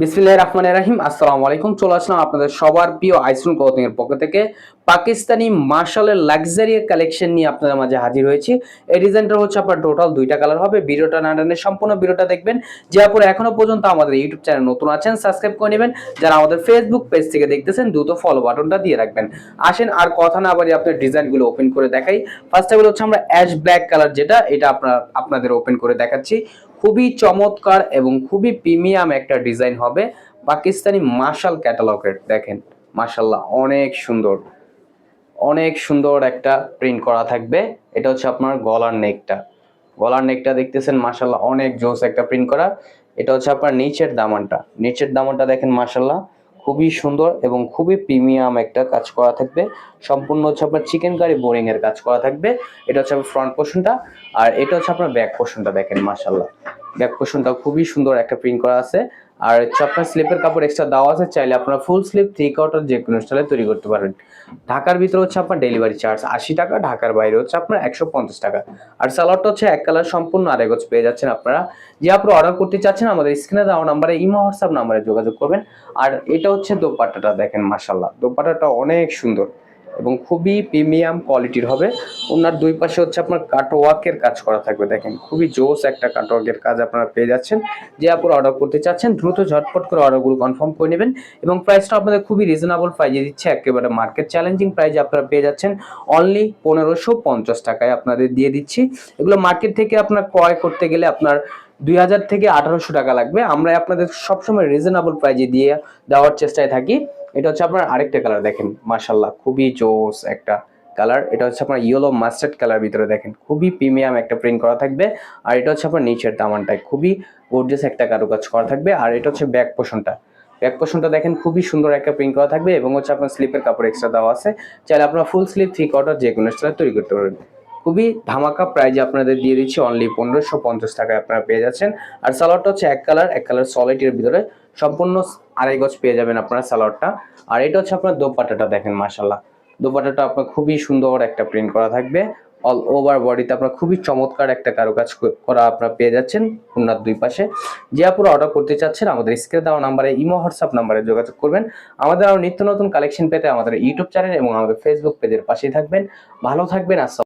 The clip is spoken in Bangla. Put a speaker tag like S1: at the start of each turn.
S1: বিসমিল্লাহ রহমান রাহিম। আসসালামু আলাইকুম। চলে আসলাম আপনাদের সবার প্রিয় আইসুন ক্লথিং এর পক্ষ থেকে। পাকিস্তানি মার্শালের লাক্সারি কালেকশন নিয়ে আপনাদের মাঝে হাজির হয়েছি। এই ডিজাইনটা হচ্ছে আপনার টোটাল দুইটা কালার হবে। ভিডিওটা না টানে সম্পূর্ণ ভিডিওটা দেখবেন। যে আপনারা এখনও পর্যন্ত আমাদের ইউটিউব চ্যানেল নতুন আছেন সাবস্ক্রাইব করে নেবেন। যারা আমাদের ফেসবুক পেজ থেকে দেখতেছেন, দ্রুত ফলো বাটনটা দিয়ে রাখবেন। আসেন, আর কথা না বাড়ি আপনার ডিজাইনগুলো ওপেন করে দেখাই। ফার্স্ট অফ অল হচ্ছে আমরা অ্যাশ ব্ল্যাক কালার যেটা, এটা আপনার, আপনাদের ওপেন করে দেখাচ্ছি। খুবই চমৎকার এবং খুবই প্রিমিয়াম একটা ডিজাইন হবে পাকিস্তানি মার্শাল ক্যাটালগের, দেখেন, মার্শাল্লাহ, অনেক সুন্দর। অনেক সুন্দর একটা প্রিন্ট করা থাকবে। এটা হচ্ছে আপনার গলার নেকটা গলার নেকটা দেখতেছেন, মার্শাল্লাহ, অনেক জোস একটা প্রিন্ট করা। এটা হচ্ছে আপনার নিচের দামানটা। নিচের দামানটা দেখেন, মার্শাল্লাহ খুবই সুন্দর এবং খুবই প্রিমিয়াম একটা কাজ করা থাকবে। সম্পূর্ণ হচ্ছে আপনার চিকেন কারি বোরিং এর কাজ করা থাকবে। এটা হচ্ছে আপনার ফ্রন্ট পোর্শনটা আর এটা হচ্ছে আপনার ব্যাক পোর্শনটা দেখেন মাসাল্লাহ ব্যাক পোর্শনটা খুবই সুন্দর একটা প্রিন্ট করা আছে। আর হচ্ছে আপনার স্লিপের কাপড় এক্সট্রা দেওয়া আছে, চাইলে আপনারা ফুল স্লিপ থ্রি কোয়ার্টার যে কোনো স্টাইলে তৈরি করতে পারেন। ঢাকার ভিতরে হচ্ছে আপনার ডেলিভারি চার্জ আশি টাকা, ঢাকার বাইরে হচ্ছে আপনার একশো পঞ্চাশ টাকা। আর সালোয়ারটা হচ্ছে এক কালার সম্পূর্ণ আড়াই গজ পেয়ে যাচ্ছেন আপনারা। যে আপনারা অর্ডার করতে চাচ্ছেন, আমাদের স্ক্রিনে দেওয়া নাম্বারে ইমো, হোয়াটসঅ্যাপ নাম্বারে যোগাযোগ করবেন। আর এটা হচ্ছে দোপাট্টাটা দেখেন মাসাল্লাহ দোপাট্টাটা অনেক সুন্দর। এবং খুবই প্রিমিয়াম কোয়ালিটির হবে। ওনার দুই পাশে হচ্ছে আপনার কাটওয়ার্কের কাজ করা থাকবে, দেখেন। খুবই জোস একটা কাটওয়ার্কের কাজ আপনারা পেয়ে যাচ্ছেন। যে আপনারা অর্ডার করতে চাচ্ছেন, দ্রুত ঝটপট করে অর্ডারগুলো কনফার্ম করে নেবেন এবং প্রাইসটা আপনাদের খুবই রিজনেবল প্রাইজে দিচ্ছে, একেবারে মার্কেট চ্যালেঞ্জিং প্রাইজে আপনারা পেয়ে যাচ্ছেন। অনলি পনেরোশো পঞ্চাশ টাকায় আপনাদের দিয়ে দিচ্ছি। এগুলো মার্কেট থেকে আপনার ক্রয় করতে গেলে আপনার দুই হাজার থেকে আঠারোশো টাকা লাগবে। আমরা আপনাদের সবসময় রিজনেবল প্রাইজে দিয়ে দেওয়ার চেষ্টায় থাকি। এটা হচ্ছে আপনার আরেকটা কালার দেখেন মার্শাল্লাহ খুবই জোস একটা কালার এটা হচ্ছে আপনার ইয়েলো মাস্টার্ড কালার ভিতরে দেখেন, খুবই প্রিমিয়াম একটা প্রিন্ট করা থাকবে। আর এটা হচ্ছে আপনার নিচের দামানটায়, খুবই গর্জিয়াস একটা কারুকাজ করা থাকবে। আর এটা হচ্ছে ব্যাক পোষণটা ব্যাক পোষণটা দেখেন, খুবই সুন্দর একটা প্রিন্ট করা থাকবে এবং হচ্ছে আপনার স্লিপের কাপড় এক্সট্রা দেওয়া আছে। চাইলে আপনার ফুল স্লিপ থ্রি কোয়ার্টার যে কোনো স্টাইলে তৈরি করতে পারবেন। খুবই ধামাকা প্রাইজে আপনাদের দিয়ে দিচ্ছি অনলি পনেরোশো পঞ্চাশ টাকায় আপনারা পেয়ে যাচ্ছেন। আর সালোয়ারটা হচ্ছে এক কালার এক কালার সলিডের ভিতরে সম্পূর্ণ আড়াই গজ পেয়ে যাবেন আপনারা সালোয়ারটা। আর এটা হচ্ছে আপনার দোপাট্টাটা দেখেন মাসাল্লাহ দোপাট্টাটা আপনার খুবই সুন্দর একটা প্রিন্ট করা থাকবে। অল ওভার বডিতে আপনার খুবই চমৎকার একটা কারুকাজ করা আপনারা পেয়ে যাচ্ছেন খুলনার দুই পাশে। যে আপুরা অর্ডার করতে চাচ্ছেন, আমাদের স্ক্রিনে দেওয়া নাম্বারে ইমো, হোয়াটসঅ্যাপ নাম্বারে যোগাযোগ করবেন। আমাদের আরও নিত্য নতুন কালেকশন পেতে আমাদের ইউটিউব চ্যানেল এবং আমাদের ফেসবুক পেজের পাশেই থাকবেন। ভালো থাকবেন, আসসালাম